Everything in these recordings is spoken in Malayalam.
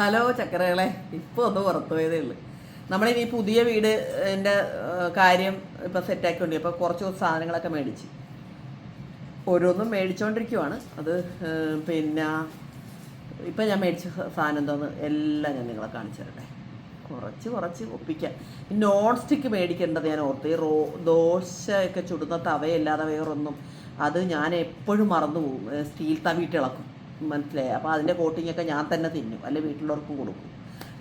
ഹലോ ചക്കരകളെ ഇപ്പോൾ ഒന്ന് പുറത്തു പോയതേ ഉള്ളൂ. നമ്മളിനി പുതിയ വീട് എന്റെ കാര്യം ഇപ്പം സെറ്റാക്കിയുണ്ട് അപ്പോൾ കുറച്ച് കുറച്ച് സാധനങ്ങളൊക്കെ മേടിച്ച്. ഓരോന്നും മേടിച്ചുകൊണ്ടിരിക്കുവാണ് അത് പിന്നെ ഇപ്പം ഞാൻ മേടിച്ച സാധനം എന്തോന്ന് എല്ലാം ഞാൻ നിങ്ങളെ കാണിച്ചു തരട്ടെ. കുറച്ച് കുറച്ച് ഒപ്പിക്കാം. നോൺ സ്റ്റിക്ക് മേടിക്കേണ്ടത് ഞാൻ ഓർത്ത്. ഈ റോ ദോശയൊക്കെ ചുടുന്ന തവയല്ലാതെ വേറൊന്നും. അത് ഞാൻ എപ്പോഴും മറന്നു പോകും. സ്റ്റീൽ തവിയിട്ട് ഇളക്കും. മനസ്സിലായി. അപ്പോൾ അതിന്റെ കോട്ടിങ്ങൊക്കെ ഞാൻ തന്നെ തിന്നും. അല്ലെ വീട്ടിലുള്ളവർക്കും കൊടുക്കും.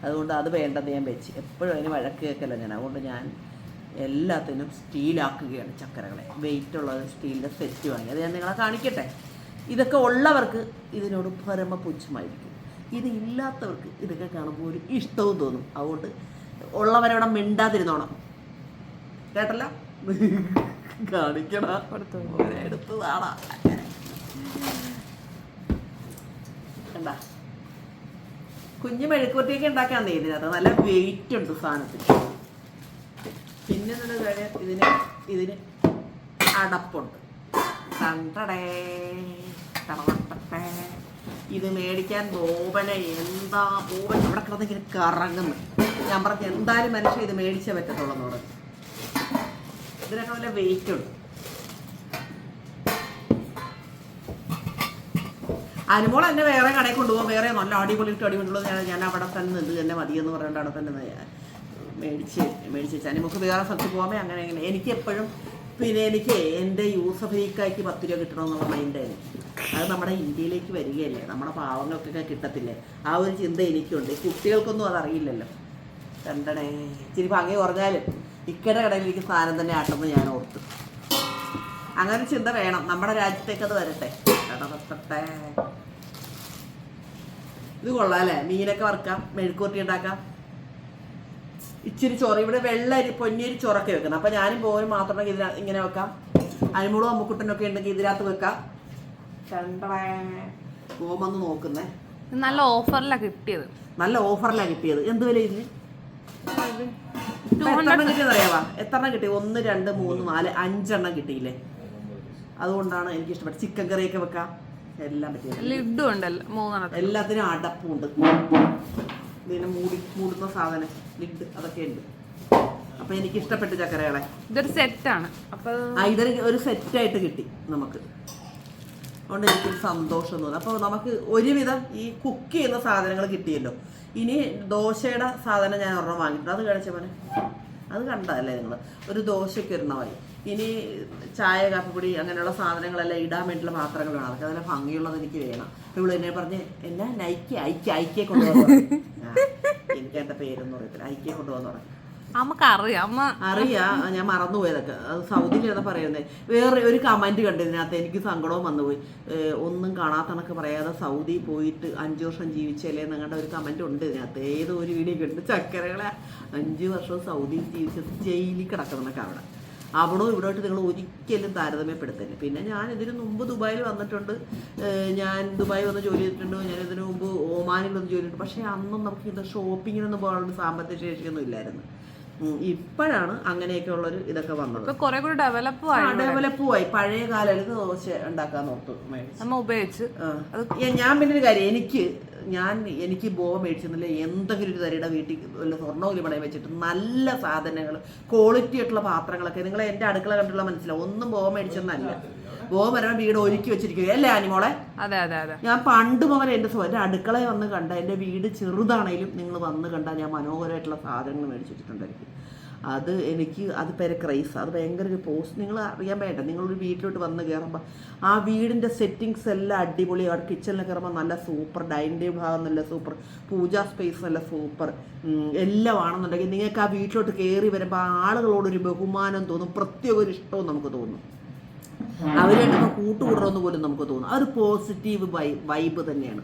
അതുകൊണ്ട് അത് വേണ്ടത് ഞാൻ വെച്ച്. എപ്പോഴും അതിന് വഴക്ക് കേൾക്കല്ല ഞാൻ. അതുകൊണ്ട് ഞാൻ എല്ലാത്തിനും സ്റ്റീലാക്കുകയാണ് ചക്കരകളെ. വെയിറ്റ് ഉള്ളത് സ്റ്റീലിന്റെ സെറ്റ് വാങ്ങി. അത് ഞാൻ നിങ്ങളെ കാണിക്കട്ടെ. ഇതൊക്കെ ഉള്ളവർക്ക് ഇതിനോട് പരമ പുച്ഛമായിരിക്കും ഇത് ഇല്ലാത്തവർക്ക് ഇതൊക്കെ കാണുമ്പോൾ ഒരു ഇഷ്ടവും തോന്നും. അതുകൊണ്ട് ഉള്ളവരവിടെ മിണ്ടാതിരുന്നോണം. കേട്ടല്ല? കാണിക്കണ എടുത്തതാടാ. കണ്ട കുഞ്ഞു മെഴുക്കുപത്തിയൊക്കെ ഉണ്ടാക്കാൻ അത് നല്ല വെയിറ്റ് ഉണ്ട് സാധനത്തിന്. പിന്നെ എന്നുള്ള കാര്യം? ഇതിന് ഇതിന് അടപ്പുണ്ട്. കണ്ടടേ ഇത് മേടിക്കാൻ ബോബനെ എന്താ ബോബൻ ഇവിടെ കിടന്ന് ഇങ്ങനെ കറങ്ങുന്നു. ഞാൻ പറഞ്ഞു എന്തായാലും മനുഷ്യൻ ഇത് മേടിച്ചേ പറ്റത്തുള്ളൂ എന്നോട് ഇതിനൊക്കെ നല്ല വെയിറ്റ് ഉണ്ട്. അനുമോൾ എന്നെ വേറെ കടയിൽ കൊണ്ടുപോകാൻ വേറെ നല്ല അടിപൊളി ഇട്ട് അടിപൊളിയുള്ളത് ഞാൻ ഞാൻ അവിടെ തന്നെ നിന്ന് തന്നെ മതിയെന്ന് പറഞ്ഞിട്ട് അവിടെ തന്നെ മേടിച്ച് മേടിച്ച് വെച്ചാൽ നമുക്ക് വേറെ സ്ഥലത്ത് പോകാമേ അങ്ങനെ അങ്ങനെ എനിക്ക് എപ്പോഴും പിന്നെ എനിക്ക് എന്റെ യൂസഫീക്കായ്ക്ക് പത്ത് രൂപ കിട്ടണമെന്നുള്ള മൈൻഡായിരുന്നു അത് നമ്മുടെ ഇന്ത്യയിലേക്ക് വരികയല്ലേ. നമ്മുടെ പാവങ്ങൾക്കൊക്കെ കിട്ടത്തില്ലേ. ആ ഒരു ചിന്ത എനിക്കുണ്ട്. കുട്ടികൾക്കൊന്നും അതറിയില്ലല്ലോ കണ്ടടേ ഇച്ചിരി ഭംഗി കുറഞ്ഞാലും ഇക്കടെ കടയിൽ എനിക്ക് സാധനം തന്നെ ആട്ടെന്ന് ഞാൻ ഓർത്തു. അങ്ങനെ ചിന്ത വേണം. നമ്മുടെ രാജ്യത്തേക്കത് വരട്ടെ. ഇത് കൊള്ളാം അല്ലേ? മീനൊക്കെ വറക്കാം മെഴുക്കൂട്ടി ഉണ്ടാക്കാം. ഇച്ചിരി ചോറ് ഇവിടെ വെള്ള അരി പൊന്നിയരി ചോറൊക്കെ വെക്കണം. അപ്പൊ ഞാനും പോലും മാത്രം ഇതിന ഇങ്ങനെ വെക്കാം. അരിമുളും അമ്മുക്കുട്ടനൊക്കെ ഉണ്ടെങ്കിൽ ഇതിനകത്ത് വെക്കാം. കണ്ടേ പോമെന്ന് നോക്കുന്നേ. നല്ല ഓഫറിലാണ് കിട്ടിയത്. നല്ല ഓഫറിലാണ് കിട്ടിയത്. എന്ത് വില ഇതിന് എത്ര എണ്ണം കിട്ടിയത് അറിയാവാ എത്രണ്ണം കിട്ടി? ഒന്ന് രണ്ട് മൂന്ന് നാല് അഞ്ചെണ്ണം കിട്ടിയില്ലേ? അതുകൊണ്ടാണ് എനിക്ക് ഇഷ്ടപ്പെട്ട ചിക്കൻ കറിയൊക്കെ വെക്കാം. എല്ലാം പറ്റിയത് ലിഡും ഉണ്ടല്ലോ മൂന്നെണ്ണത്തിൽ എല്ലാത്തിനും അടപ്പുണ്ട് ഇതിനെ മൂടി മൂടുന്ന സാധനം ലിഡ് അതൊക്കെ ഉണ്ട്. അപ്പൊ എനിക്ക് ഇഷ്ടപ്പെട്ടു ചക്കരകളെ. ഇതൊരു സെറ്റാണ്. അപ്പൊ ഇതൊരു ഒരു സെറ്റായിട്ട് കിട്ടി നമുക്ക്. അതുകൊണ്ട് എനിക്ക് സന്തോഷം തോന്നി അപ്പോൾ നമുക്ക് ഒരുവിധം ഈ കുക്ക് ചെയ്യുന്ന സാധനങ്ങൾ കിട്ടിയല്ലോ. ഇനി ദോശയുടെ സാധനം ഞാൻ ഒരെണ്ണം വാങ്ങിയിട്ടുണ്ട്. അത് കഴിച്ച പോലെ അത് കണ്ടതല്ലേ നിങ്ങൾ? ഒരു ദോശയ്ക്ക് ഒരെണ്ണമായി ഇനി ചായ കാപ്പിപ്പൊടി അങ്ങനെയുള്ള സാധനങ്ങളെല്ലാം ഇടാൻ വേണ്ടിയുള്ള പാത്രങ്ങൾ വേണം അതൊക്കെ നല്ല ഭംഗിയുള്ളത് എനിക്ക് വേണം. ഇവിടെ എന്നെ പറഞ്ഞ് എന്നാ നൈക്കി ഐക്യ ഐക്യെ കൊണ്ടുപോകാൻ എനിക്ക് എന്റെ പേരൊന്നും അറിയത്തില്ല. ഐക്യെ കൊണ്ടുപോകാൻ തുടങ്ങി അറിയാ. ഞാൻ മറന്നുപോയതൊക്കെ അത് സൗദിയിലാണ് പറയുന്നത് വേറെ ഒരു കമന്റ് കണ്ടു ഇതിനകത്ത് എനിക്ക് സങ്കടവും വന്നുപോയി. ഒന്നും കാണാത്തണക്ക് പറയാതെ സൗദി പോയിട്ട് അഞ്ചു വർഷം ജീവിച്ചല്ലേ നിങ്ങളുടെ ഒരു കമന്റ് ഉണ്ട് ഇതിനകത്ത്. ഏതോ ഒരു വീഡിയോ കണ്ട് ചക്കരകളെ അഞ്ചു വർഷം സൗദിയിൽ ജീവിച്ചത് ജയിലിൽ കിടക്കുന്നൊക്കെ അവിടെ. അവിടോ ഇവിടോട്ട് നിങ്ങൾ ഒരിക്കലും താരതമ്യപ്പെടുത്തില്ല പിന്നെ ഞാൻ ഇതിന് മുമ്പ് ദുബായിൽ വന്നിട്ടുണ്ട്. ഞാൻ ദുബായിൽ വന്ന് ജോലി ചെയ്തിട്ടുണ്ട്. ഞാൻ ഇതിനു മുമ്പ് ഒമാനിൽ വന്ന് ജോലി ചെയ്തിട്ടുണ്ട്. പക്ഷേ അന്നും നമുക്ക് ഇത് ഷോപ്പിങ്ങിനൊന്നും പോകാനുള്ള സാമ്പത്തിക ശേഷിയൊന്നും ഇല്ലായിരുന്നു. ഇപ്പോഴാണ് അങ്ങനെയൊക്കെ ഉള്ളൊരു ഇതൊക്കെ വന്നത്. കുറെ കൂടി ഡെവലപ്പ് ആയി ഡെവലപ്പ് ആയി. പഴയ കാലത്ത് ദോശ ഉണ്ടാക്കാൻ നോർത്തു മേടിച്ചു നമ്മ ഉപയോഗിച്ച്. ഞാൻ പിന്നെ ഒരു കാര്യം എനിക്ക് ഞാൻ എനിക്ക് ബോവ മേടിച്ചെന്നില്ല എന്തെങ്കിലും ഒരു തരിയുടെ വീട്ടിൽ വല്ല സ്വർണവും പണയം വെച്ചിട്ട് നല്ല സാധനങ്ങൾ ക്വാളിറ്റി ആയിട്ടുള്ള പാത്രങ്ങളൊക്കെ. നിങ്ങൾ എന്റെ അടുക്കള കണ്ടുള്ള മനസ്സിലാവും. ഒന്നും ബോവ മേടിച്ചെന്നല്ല. വരുമ്പോൾ വീട് ഒരുക്കി വെച്ചിരിക്കുക അല്ലേ ആനിമോളെ അതെ അതെ അതെ. ഞാൻ പണ്ട് മുതൽ എന്റെ സ്വ- എന്റെ അടുക്കളയിൽ വന്ന് കണ്ട എന്റെ വീട് ചെറുതാണെങ്കിലും നിങ്ങൾ വന്ന് കണ്ടാൽ ഞാൻ മനോഹരമായിട്ടുള്ള സാധനങ്ങൾ മേടിച്ചിട്ടുണ്ടായിരിക്കും അത് എനിക്ക് അത് പേരെ ക്രൈസ്. അത് ഭയങ്കര ഒരു പോസ്റ്റ് നിങ്ങൾ അറിയാൻ വേണ്ട നിങ്ങളൊരു വീട്ടിലോട്ട് വന്ന് കയറുമ്പോൾ ആ വീടിന്റെ സെറ്റിങ്സ് എല്ലാം അടിപൊളി. അവിടെ കിച്ചണിൽ കയറുമ്പോൾ നല്ല സൂപ്പർ. ഡൈനിങ് ടേബിൾ ഭാഗം നല്ല സൂപ്പർ. പൂജാ സ്പേസ് നല്ല സൂപ്പർ. എല്ലാം ആണെന്നുണ്ടെങ്കിൽ നിങ്ങൾക്ക് ആ വീട്ടിലോട്ട് കയറി വരുമ്പോൾ ആളുകളോടൊരു ബഹുമാനം തോന്നും. പ്രത്യേക ഒരു ഇഷ്ടവും നമുക്ക് തോന്നും. അവരായിട്ടൊക്കെ കൂട്ടുകൂടണമെന്ന് പോലും നമുക്ക് തോന്നും. ആ ഒരു പോസിറ്റീവ് വൈബ് തന്നെയാണ്.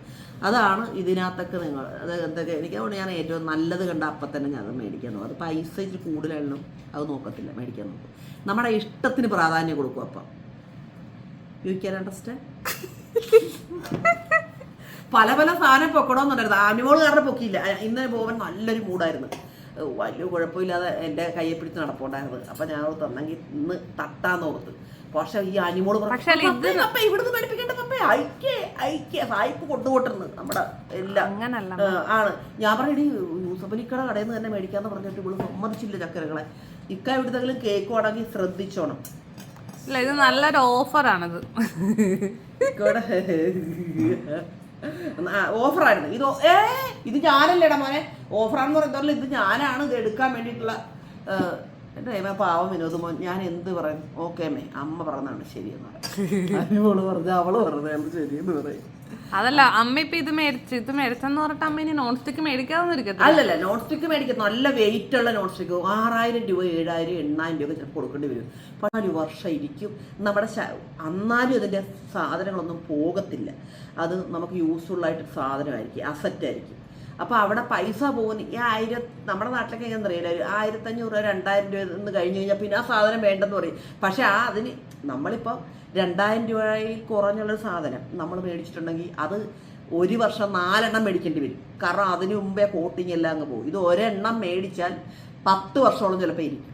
അതാണ് ഇതിനകത്തൊക്കെ നിങ്ങൾ അത് എന്തൊക്കെ എനിക്ക് അതുകൊണ്ട് ഞാൻ ഏറ്റവും നല്ലത് കണ്ട അപ്പം തന്നെ ഞാൻ അത് മേടിക്കാൻ നോക്കും. അത് പൈസ ഇച്ചിരി കൂടുതലാണല്ലോ അത് നോക്കത്തില്ല മേടിക്കാൻ നോക്കും. നമ്മുടെ ഇഷ്ടത്തിന് പ്രാധാന്യം കൊടുക്കും അപ്പം. യു ക്യാൻ അണ്ടർസ്റ്റാൻഡ് പല പല സാധനം പൊക്കണമെന്നുണ്ടായിരുന്നു ആനുവോൾ കാരണം പൊക്കിയില്ല. ഇന്നലെ പോകാൻ നല്ലൊരു മൂടായിരുന്നു വലിയ കുഴപ്പമില്ലാതെ എന്റെ കയ്യെ പിടിച്ച് നടപ്പുണ്ടായിരുന്നത്. അപ്പം ഞാൻ തന്നെങ്കിൽ ഇന്ന് തട്ടാന്ന് ഓർത്ത് പക്ഷെ ഈ അനിമോൾ പറഞ്ഞു, പക്ഷേ ഇത് "പപ്പേ, പപ്പേ, ഇവിടുന്ന് പഠിപ്പിക്കേണ്ട പപ്പേ. ഐക്യേ ഐക്യ സായിപ്പ് കൊണ്ടുപോട്ടിരുന്നു നമ്മുടെ എല്ലാം. ആണ്. ഞാൻ പറഞ്ഞു യൂസഫലിക്കട കടയിൽ നിന്ന് തന്നെ മേടിക്കാന്ന് പറഞ്ഞിട്ട് ഇവൾ സമ്മതിച്ചില്ല ചക്കരകളെ. ഇക്ക എവിടുന്നെങ്കിലും കേക്ക് വേണമെങ്കിൽ ശ്രദ്ധിച്ചോണം. അല്ല ഇത് നല്ലൊരു ഓഫറാണിത്. ഓഫറായിരുന്നു. ഇത് ഏ ഇത് ഞാനല്ലേടാ മോനെ. ഓഫറാണെന്ന് പറയുന്നതല്ല ഇത് ഞാനാണ് ഇത് എടുക്കാൻ വേണ്ടിയിട്ടുള്ള എന്റെ ദൈവമേ, പാവം വിനോദ് മോൻ ഞാൻ എന്ത് പറയും? ഓക്കെ അമ്മേ അമ്മ പറഞ്ഞതാണ് ശരിയെന്ന് പറയാം. അവൾ പറഞ്ഞ അവൾ പറഞ്ഞതാണ് ശരിയെന്ന് പറയും. അതല്ല അമ്മ ഇപ്പൊ ഇത് മേടിച്ച് ഇത് മേടിച്ചെന്ന് പറഞ്ഞിട്ട് അമ്മ ഇനി നോൺ സ്റ്റിക്ക് മേടിക്കാതെ അല്ലല്ല നോൺ സ്റ്റിക്ക് മേടിക്കും നല്ല വെയിറ്റ് ഉള്ള നോൺ സ്റ്റിക്ക് ആറായിരം രൂപ ഏഴായിരം എണ്ണായിരം രൂപ ചിലപ്പോൾ കൊടുക്കേണ്ടി വരും. പതിനാല് വർഷം ഇരിക്കും. നമ്മുടെ അന്നാലും അതിന്റെ അതിന്റെ സാധനങ്ങളൊന്നും പോകത്തില്ല. അത് നമുക്ക് യൂസ്ഫുൾ ആയിട്ട് സാധനമായിരിക്കും അസറ്റ് ആയിരിക്കും. അപ്പോൾ അവിടെ പൈസ പോകുന്ന ഈ ആയിരം നമ്മുടെ നാട്ടിലൊക്കെ എങ്ങനെ അറിയില്ല ഒരു ആയിരത്തഞ്ഞൂറ് രൂപ രണ്ടായിരം രൂപ എന്ന് കഴിഞ്ഞ് കഴിഞ്ഞാൽ പിന്നെ ആ സാധനം വേണ്ടെന്ന് പറയും. പക്ഷേ ആ അതിന് നമ്മളിപ്പോൾ രണ്ടായിരം രൂപയിൽ കുറഞ്ഞുള്ളൊരു സാധനം നമ്മൾ മേടിച്ചിട്ടുണ്ടെങ്കിൽ അത് ഒരു വർഷം നാലെണ്ണം മേടിക്കേണ്ടി വരും. കാരണം അതിന് മുമ്പേ കോട്ടിങ് എല്ലാം അങ്ങ് പോകും. ഇത് ഒരെണ്ണം മേടിച്ചാൽ പത്ത് വർഷമോളം ചിലപ്പോൾ ഇരിക്കും.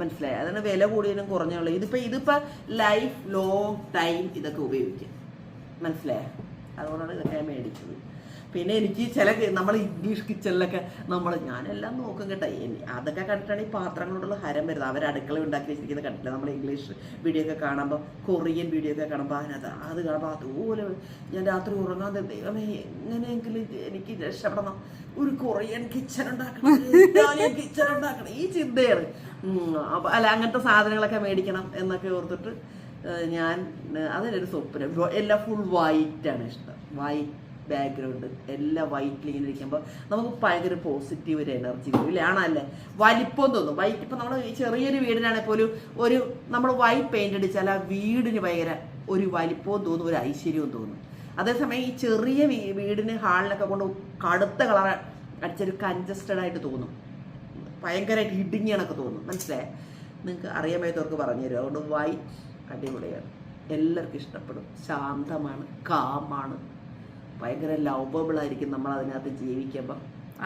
മനസ്സിലായി? അതാണ് വില കൂടിയതിനും കുറഞ്ഞുള്ളത് ഇതിപ്പോൾ ഇതിപ്പോൾ ലൈഫ് ലോങ് ടൈം ഇതൊക്കെ ഉപയോഗിക്കും. മനസ്സിലായോ? അതുകൊണ്ടാണ് ഇതൊക്കെ ഞാൻ മേടിച്ചത്. പിന്നെ എനിക്ക് ചില നമ്മൾ ഇംഗ്ലീഷ് കിച്ചണിലൊക്കെ നമ്മൾ ഞാനെല്ലാം നോക്കും കേട്ടോ. അതൊക്കെ കണ്ടിട്ടാണ് ഈ പാത്രങ്ങളോടുള്ള ഹരം വരുന്നത്. അവർ അടുക്കള ഉണ്ടാക്കി വെച്ചിരിക്കുന്നത് കണ്ടില്ല നമ്മൾ ഇംഗ്ലീഷ് വീഡിയോ ഒക്കെ കാണുമ്പോൾ കൊറിയൻ വീഡിയോ ഒക്കെ കാണുമ്പോൾ അതിനകത്ത് അത് കാണുമ്പോൾ അതുപോലെ ഞാൻ രാത്രി ഉറങ്ങാൻ ദൈവമേ എങ്ങനെയെങ്കിലും എനിക്ക് രക്ഷപ്പെടണം. ഒരു കൊറിയൻ കിച്ചൺ ഉണ്ടാക്കണം. കിച്ചൺ ഉണ്ടാക്കണം. ഈ ചിന്തയാണ്. അപ്പൊ അല്ല അങ്ങനത്തെ സാധനങ്ങളൊക്കെ മേടിക്കണം എന്നൊക്കെ ഓർത്തിട്ട് ഞാൻ അതൊരു സ്വപ്നം. എല്ലാം ഫുൾ വൈറ്റ് ആണ് ഇഷ്ടം. വൈറ്റ് ബാക്ക്ഗ്രൗണ്ട് എല്ലാം വൈറ്റിൽ ഇങ്ങനെ ഇരിക്കുമ്പോൾ നമുക്ക് ഭയങ്കര പോസിറ്റീവ് ഒരു എനർജി വരും ഇല്ലേ? ആണല്ലേ? വലിപ്പം തോന്നും. വൈറ്റ് ഇപ്പം നമ്മൾ ചെറിയൊരു വീടിനാണെങ്കിൽ പോലും ഒരു നമ്മൾ വൈറ്റ് പെയിന്റ് അടിച്ചാൽ ആ വീടിന് ഭയങ്കര ഒരു വലിപ്പവും തോന്നും ഒരു ഐശ്വര്യവും തോന്നും. അതേസമയം ഈ ചെറിയ വീടിന് ഹാളിനൊക്കെ കൊണ്ട് കടുത്ത കളർ അടിച്ചൊരു കൺജസ്റ്റഡ് ആയിട്ട് തോന്നും. ഭയങ്കരമായിട്ട് ഇടുങ്ങിയാണൊക്കെ തോന്നും. മനസ്സിലായേ? നിങ്ങൾക്ക് അറിയാൻ വയ്യത്തവർക്ക് പറഞ്ഞു തരും. അതുകൊണ്ട് വൈറ്റ് അടിപൊളിയാണ്. എല്ലാവർക്കും ഇഷ്ടപ്പെടും. ശാന്തമാണ് കാമാണ് ഭയങ്കര ലവബിൾ ആയിരിക്കും നമ്മൾ അതിനകത്ത് ജീവിക്കുമ്പോൾ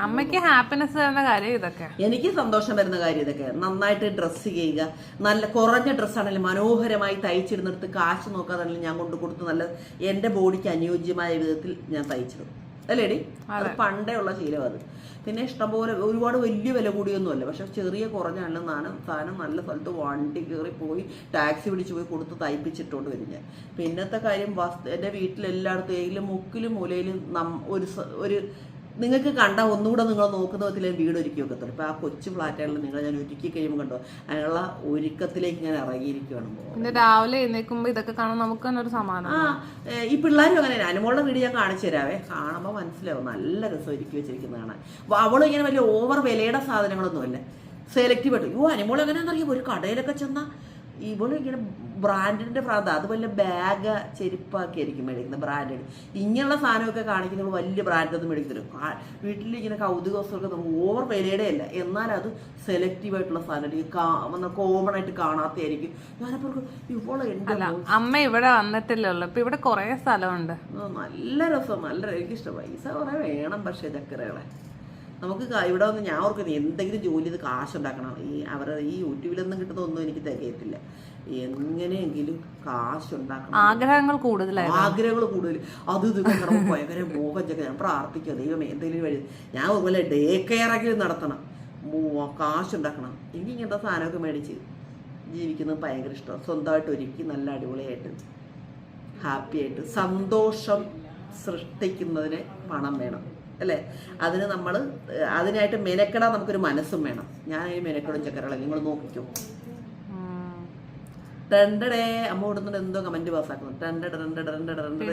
അമ്മയ്ക്ക് ഹാപ്പിനെസ് തരുന്ന കാര്യം ഇതൊക്കെ. എനിക്ക് സന്തോഷം വരുന്ന കാര്യം ഇതൊക്കെ. നന്നായിട്ട് ഡ്രസ്സ് ചെയ്യുക. നല്ല കുറഞ്ഞ ഡ്രസ്സാണെങ്കിലും മനോഹരമായി തയ്ച്ചിരുന്നെടുത്ത് കാശ് നോക്കാതാണെങ്കിലും ഞാൻ കൊണ്ടു കൊടുത്ത് നല്ല എന്റെ ബോഡിക്ക് അനുയോജ്യമായ വിധത്തിൽ ഞാൻ തയ്ച്ചിടും. അല്ലേടി? അത് പണ്ടേ ഉള്ള ശീലം അത്. പിന്നെ ഇഷ്ടംപോലെ ഒരുപാട് വലിയ വില കൂടിയൊന്നുമല്ല. പക്ഷെ ചെറിയ കുറഞ്ഞ സാധനം സാധനം നല്ല സ്ഥലത്ത് വണ്ടി കയറി പോയി ടാക്സി പിടിച്ച് പോയി കൊടുത്ത് തയ്പ്പിച്ചിട്ടോണ്ട് വരും ഞാൻ പിന്നത്തെ കാര്യം വസ്തു എന്റെ വീട്ടിലെല്ലായിടത്തും ഏതിലും മുക്കിലും മൂലയിലും നം ഒരു ഒരു നിങ്ങൾക്ക് കണ്ട ഒന്നുകൂടെ നിങ്ങൾ നോക്കുന്ന വിധത്തിലേ വീട് ഒരുക്കി വെക്കത്തുള്ളൂ. ഇപ്പോൾ ആ കൊച്ചു ഫ്ലാറ്റുകളിൽ നിങ്ങൾ ഞാൻ ഒരുക്കി കഴിയുമ്പോൾ കണ്ടോ? അതിനുള്ള ഒരുക്കത്തിലേക്ക് ഞാൻ ഇറങ്ങിയിരിക്കുകയാണ് പിന്നെ രാവിലെ എഴുന്നേക്കുമ്പോ ഇതൊക്കെ കാണാൻ നമുക്ക് തന്നെ ഒരു സമാനം ആ ഈ പിള്ളേരും അങ്ങനെ അനുമോളുടെ വീട് ഞാൻ കാണിച്ചു തരാവേ. കാണുമ്പോൾ മനസ്സിലാവും. നല്ല രസം ഒരുക്കി വെച്ചിരിക്കുന്നതാണ് കാണാൻ. അവളും ഇങ്ങനെ വലിയ ഓവർ വിലയുടെ സാധനങ്ങളൊന്നും സാധനങ്ങളൊന്നുമല്ല. സെലക്റ്റീവ് ആയിട്ട്. യോ അനുമോൾ എങ്ങനെയാണെന്നറിയാം? ഒരു കടയിലൊക്കെ ചെന്നാൽ ഇവൾ ബ്രാൻഡിന്റെ പ്രാന്ത അത് വല്ല ബാഗ് ചെരുപ്പാക്കിയായിരിക്കും മേടിക്കുന്നത് ബ്രാൻഡഡ് ഇങ്ങനെയുള്ള സാധനമൊക്കെ കാണിക്കുന്നത് വലിയ ബ്രാൻഡൊന്നും മേടിക്കത്തില്ല. വീട്ടിൽ ഇങ്ങനെ കൗതുക വസ്തുക്കളൊക്കെ നമുക്ക് ഓവർ വിലയുടെ അല്ല. എന്നാൽ അത് സെലക്റ്റീവ് ആയിട്ടുള്ള സാധനം കോമൺ ആയിട്ട് കാണാത്തതായിരിക്കും. ഞാനപ്പോൾ ഇവളെ എന്റെ അമ്മ ഇവിടെ വന്നിട്ടില്ലല്ലോ ഇപ്പൊ ഇവിടെ കുറെ സ്ഥലമുണ്ട്. നല്ല രസം നല്ല എനിക്ക് എനിക്കിഷ്ടം. പൈസ കുറെ വേണം പക്ഷേ ചക്കരകളെ. നമുക്ക് ഇവിടെ വന്ന് ഞാൻ ഓർക്കുന്നു എന്തെങ്കിലും ജോലി ചെയ്ത് കാശുണ്ടാക്കണം. ഈ അവരുടെ ഈ യൂട്യൂബിലൊന്നും കിട്ടുന്ന ഒന്നും എനിക്ക് തികയത്തില്ല. എങ്ങനെയെങ്കിലും കാശുണ്ടാക്കണം. ആഗ്രഹങ്ങൾ കൂടുതലായിരുന്നു ആഗ്രഹങ്ങൾ കൂടുതൽ. അത് ഇത് ഭയങ്കര മോഹജൊക്കെ ഞാൻ പ്രാർത്ഥിക്കുക ദൈവമേ എന്തെങ്കിലും വഴി. ഞാൻ അതുപോലെ ഡേ കെയറെങ്കിലും നടത്തണം. കാശുണ്ടാക്കണം. എനിക്ക് ഇങ്ങനത്തെ സാധനമൊക്കെ മേടിച്ച് ജീവിക്കുന്നത് ഭയങ്കര ഇഷ്ടമാണ്. സ്വന്തമായിട്ട് ഒരുക്കി നല്ല അടിപൊളിയായിട്ട് ഹാപ്പി ആയിട്ട് സന്തോഷം സൃഷ്ടിക്കുന്നതിന് പണം വേണം. അല്ലേ? അതിന് നമ്മൾ അതിനായിട്ട് മെനക്കെടാൻ നമുക്കൊരു മനസ്സും വേണം. ഞാൻ ഈ മെനക്കെടും ചക്കരകളെ. നിങ്ങൾ നോക്കിക്കോ. ടണ്ടടേ അമ്മ കൊടുത്തിട്ട് എന്തോ കമന്റ് പാസ്സാക്കുന്നു. ടെണ്ടട ടെണ്ടട ടെണ്ടട ടെണ്ടട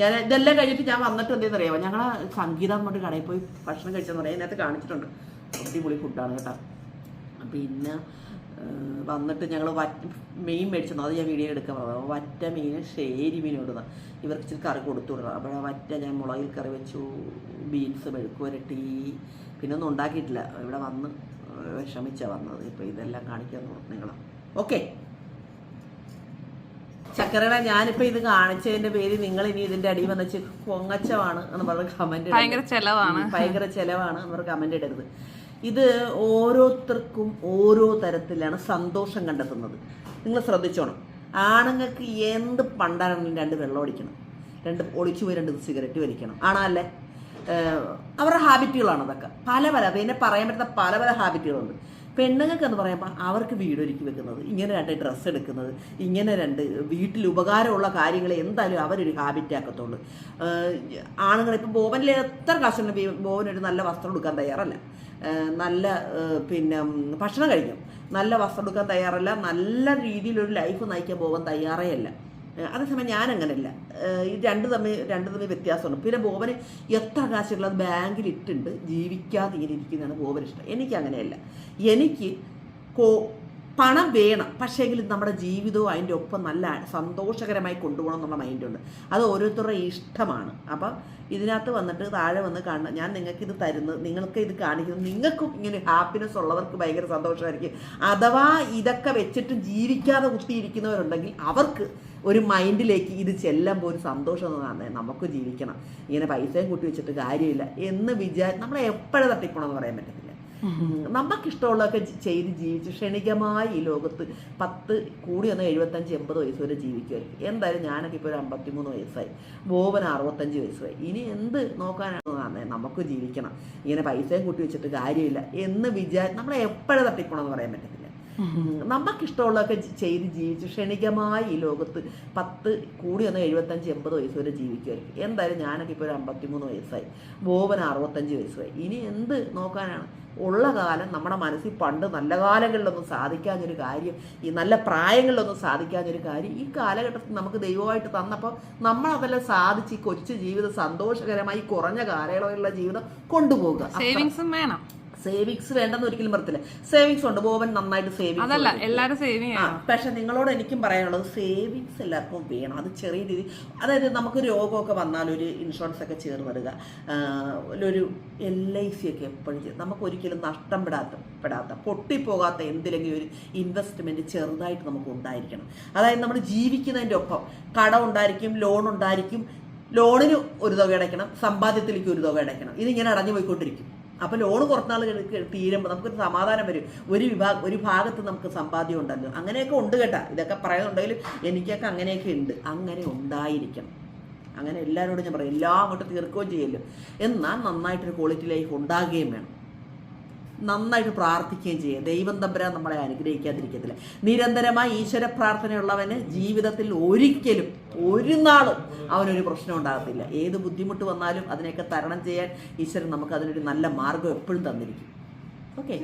ഞാൻ ഇതെല്ലാം കഴിഞ്ഞിട്ട് ഞാൻ വന്നിട്ട് എന്തെന്ന് അറിയാമോ ഞങ്ങളെ സംഗീതം അങ്ങോട്ട് കടയിൽ പോയി ഭക്ഷണം കഴിച്ചെന്ന് പറയാം. അതിനകത്ത് കാണിച്ചിട്ടുണ്ട്. അടിപൊളി ഫുഡാണ് കേട്ടോ. പിന്നെ വന്നിട്ട് ഞങ്ങൾ വറ്റ മീൻ മേടിച്ചു അത് ഞാൻ വീഡിയോ എടുക്കാൻ പറഞ്ഞു വറ്റ മീൻ ഷേരി മീൻ ഇടുന്ന ഇവർക്ക് ഇച്ചിരി കറി കൊടുത്തു വിടണം. അപ്പോൾ വറ്റ ഞാൻ മുളകിൽ കറി വെച്ചു. ബീൻസ് മെഴുക്ക് വരട്ടി. പിന്നെ ഒന്നും ഉണ്ടാക്കിയിട്ടില്ല. ഇവിടെ വന്ന് വിഷമിച്ചാണ് വന്നത്. ഇപ്പോൾ ഇതെല്ലാം കാണിക്കാൻ തോന്നുന്നു നിങ്ങളാണ് ഓക്കെ. ചക്കരട ഞാനിപ്പോ ഇത് കാണിച്ചതിന്റെ പേര് നിങ്ങൾ ഇനി ഇതിന്റെ അടി വന്നിച്ച് പൊങ്ങച്ചമാണ് എന്ന് പറഞ്ഞ കമന്റ് ഭയങ്കര ചെലവാണ്. ഭയങ്കര ചെലവാണ് എന്ന് പറഞ്ഞ കമന്റ് ഇടരുത്. ഇത് ഓരോരുത്തർക്കും ഓരോ തരത്തിലാണ് സന്തോഷം കണ്ടെത്തുന്നത്. നിങ്ങൾ ശ്രദ്ധിച്ചോണം. ആണുങ്ങൾക്ക് എന്ത് പണ്ടാണെങ്കിലും രണ്ട് വെള്ളം ഒടിക്കണം രണ്ട് ഒളിച്ചു പോയി രണ്ട് സിഗരറ്റ് വലിക്കണം. ആണല്ലേ അവരുടെ ഹാബിറ്റുകളാണ് അതൊക്കെ പല പല പിന്നെ പറയാൻ പറ്റുന്ന പല പല ഹാബിറ്റുകളുണ്ട് പെണ്ണുങ്ങൾക്ക് എന്ന് പറയുമ്പോൾ അവർക്ക് വീട് ഒരുക്കി വെക്കുന്നത് ഇങ്ങനെ രണ്ട് ഡ്രസ്സ് എടുക്കുന്നത് ഇങ്ങനെ രണ്ട് വീട്ടിൽ ഉപകാരമുള്ള കാര്യങ്ങൾ എന്തായാലും അവരൊരു ഹാബിറ്റ് ആക്കത്തുള്ളൂ. ആണുങ്ങൾ ഇപ്പം ബോബനിൽ എത്ര കാശുണ്ടെങ്കിൽ ബോബനൊരു നല്ല വസ്ത്രം എടുക്കാൻ തയ്യാറല്ല. നല്ല പിന്നെ ഭക്ഷണം കഴിക്കും. നല്ല വസ്ത്രം എടുക്കാൻ തയ്യാറല്ല. നല്ല രീതിയിലൊരു ലൈഫ് നയിക്കാൻ ബോബൻ തയ്യാറേ അല്ല അതേസമയം ഞാനങ്ങനല്ല. ഈ രണ്ട് തമ്മിൽ രണ്ട് തമ്മിൽ വ്യത്യാസമുണ്ട്. പിന്നെ ബോബന് എത്ര കാശുള്ളത് ബാങ്കിൽ ഇട്ടുണ്ട് ജീവിക്കാതെ ഇങ്ങനെ ഇരിക്കുന്നതാണ് ഇഷ്ടം. എനിക്ക് അങ്ങനെയല്ല. എനിക്ക് കോ പണം വേണം പക്ഷേങ്കിൽ നമ്മുടെ ജീവിതവും അതിന്റെ ഒപ്പം നല്ല സന്തോഷകരമായി കൊണ്ടുപോകണം എന്നുള്ള മൈൻഡുണ്ട്. അത് ഓരോരുത്തരുടെ ഇഷ്ടമാണ്. അപ്പം ഇതിനകത്ത് വന്നിട്ട് താഴെ വന്ന് കാണണം ഞാൻ നിങ്ങൾക്ക് ഇത് തരുന്നത് നിങ്ങൾക്ക് ഇത് കാണിക്കുന്നത് നിങ്ങൾക്കും ഇങ്ങനെ ഹാപ്പിനെസ് ഉള്ളവർക്ക് ഭയങ്കര സന്തോഷമായിരിക്കും. അഥവാ ഇതൊക്കെ വെച്ചിട്ട് ജീവിക്കാതെ കുത്തിയിരിക്കുന്നവരുണ്ടെങ്കിൽ അവർക്ക് ഒരു മൈൻഡിലേക്ക് ഇത് ചെല്ലുമ്പോൾ ഒരു സന്തോഷം തോന്നാതെ നമുക്ക് ജീവിക്കണം. ഇങ്ങനെ പൈസയും കൂട്ടി വെച്ചിട്ട് കാര്യമില്ല എന്ന് വിചാരി നമ്മളെ എപ്പോഴും എന്ന് പറയാൻ പറ്റത്തില്ല. നമുക്കിഷ്ടമുള്ളതൊക്കെ ചെയ്ത് ജീവിച്ച് ക്ഷണികമായി ഈ ലോകത്ത് പത്ത് കൂടി വന്ന എഴുപത്തഞ്ച് എൺപത് വയസ്സ് വരെ ജീവിക്കുമായിരിക്കും. എന്തായാലും ഞാനൊക്കെ ഇപ്പോൾ ഒരു അമ്പത്തിമൂന്ന് വയസ്സായി. ബോബൻ അറുപത്തഞ്ച് വയസ്സായി ഇനി എന്ത് നോക്കാനാണ് നമുക്ക് ജീവിക്കണം. ഇങ്ങനെ പൈസയും കൂട്ടി വെച്ചിട്ട് കാര്യമില്ല എന്ന് വിചാരി നമ്മളെ എപ്പോഴും എന്ന് പറയാൻ പറ്റത്തില്ല. നമുക്കിഷ്ടമുള്ളതൊക്കെ ചെയ്ത് ജീവിച്ച് ക്ഷണികമായി ഈ ലോകത്ത് പത്ത് കൂടി വന്ന എഴുപത്തഞ്ച് എൺപത് വയസ്സ് വരെ ജീവിക്കുമായിരിക്കും. എന്തായാലും ഞാനൊക്കെ ഇപ്പോൾ ഒരു അമ്പത്തിമൂന്ന് വയസ്സായി. ബോബൻ അറുപത്തഞ്ച് വയസ്സായി ഇനി എന്ത് നോക്കാനാണ്? ഉള്ള കാലം നമ്മുടെ മനസ്സിൽ പണ്ട് നല്ല കാലങ്ങളിലൊന്നും സാധിക്കാഞ്ഞൊരു കാര്യം ഈ നല്ല പ്രായങ്ങളിലൊന്നും സാധിക്കാഞ്ഞൊരു കാര്യം ഈ കാലഘട്ടത്തിൽ നമുക്ക് ദൈവമായിട്ട് തന്നപ്പോൾ നമ്മളതെല്ലാം സാധിച്ച് ഈ കൊച്ചു ജീവിതം സന്തോഷകരമായി കുറഞ്ഞ കാലയളവിലുള്ള ജീവിതം കൊണ്ടുപോകുക സേവിങ്സും വേണം. സേവിങ്സ് വേണ്ടെന്ന് ഒരിക്കലും പറയത്തില്ല സേവിങ്സ് ഉണ്ട്. ബോബൻ നന്നായിട്ട് അതല്ല സേവിങ് ആ പക്ഷെ നിങ്ങളോട് എനിക്കും പറയാനുള്ളത് സേവിങ്സ് എല്ലാവർക്കും വേണം. അത് ചെറിയ രീതി. അതായത് നമുക്ക് രോഗമൊക്കെ വന്നാൽ ഒരു ഇൻഷുറൻസ് ഒക്കെ ചേർന്നിടുക വരിക. ഒരു എൽ ഐ സി ഒക്കെ എപ്പോഴും നമുക്ക് ഒരിക്കലും നഷ്ടം പെടാത്ത പെടാത്ത പൊട്ടിപ്പോകാത്ത എന്തിലെങ്കിലും ഒരു ഇൻവെസ്റ്റ്മെന്റ് ചെറുതായിട്ട് നമുക്ക് ഉണ്ടായിരിക്കണം. അതായത് നമ്മൾ ജീവിക്കുന്നതിന്റെ ഒപ്പം കട ഉണ്ടായിരിക്കും ലോൺ ഉണ്ടായിരിക്കും. ലോണിന് ഒരു തുക അടയ്ക്കണം. സമ്പാദ്യത്തിലേക്ക് ഒരു തുക അടയ്ക്കണം. ഇതിങ്ങനെ അടഞ്ഞു പോയിക്കൊണ്ടിരിക്കും അപ്പോൾ ലോൺ കുറച്ചാൾ തീരുമ്പോൾ നമുക്കൊരു സമാധാനം വരും. ഒരു വിഭാഗം ഒരു ഭാഗത്ത് നമുക്ക് സമ്പാദ്യം ഉണ്ടല്ലോ. അങ്ങനെയൊക്കെ ഉണ്ട് കേട്ടാ. ഇതൊക്കെ പറയുന്നുണ്ടെങ്കിലും എനിക്കൊക്കെ അങ്ങനെയൊക്കെ ഉണ്ട്. അങ്ങനെ ഉണ്ടായിരിക്കണം. അങ്ങനെ എല്ലാവരോടും ഞാൻ പറയും. എല്ലാം അങ്ങോട്ട് തീർക്കുകയും ചെയ്യല്ലോ. എന്നാൽ നന്നായിട്ടൊരു ക്വാളിറ്റി ലൈഫ് ഉണ്ടാകുകയും വേണം. നന്നായിട്ട് പ്രാർത്ഥിക്കുകയും ചെയ്യുക. ദൈവം തമ്പരാൻ നമ്മളെ അനുഗ്രഹിക്കാതിരിക്കത്തില്ല. നിരന്തരമായി ഈശ്വര പ്രാർത്ഥനയുള്ളവന് ജീവിതത്തിൽ ഒരിക്കലും ഒരു നാളും അവനൊരു പ്രശ്നം ഉണ്ടാകത്തില്ല. ഏത് ബുദ്ധിമുട്ട് വന്നാലും അതിനെയൊക്കെ തരണം ചെയ്യാൻ ഈശ്വരൻ നമുക്ക് അതിനൊരു നല്ല മാർഗം എപ്പോഴും തന്നിരിക്കും. ഓക്കെ?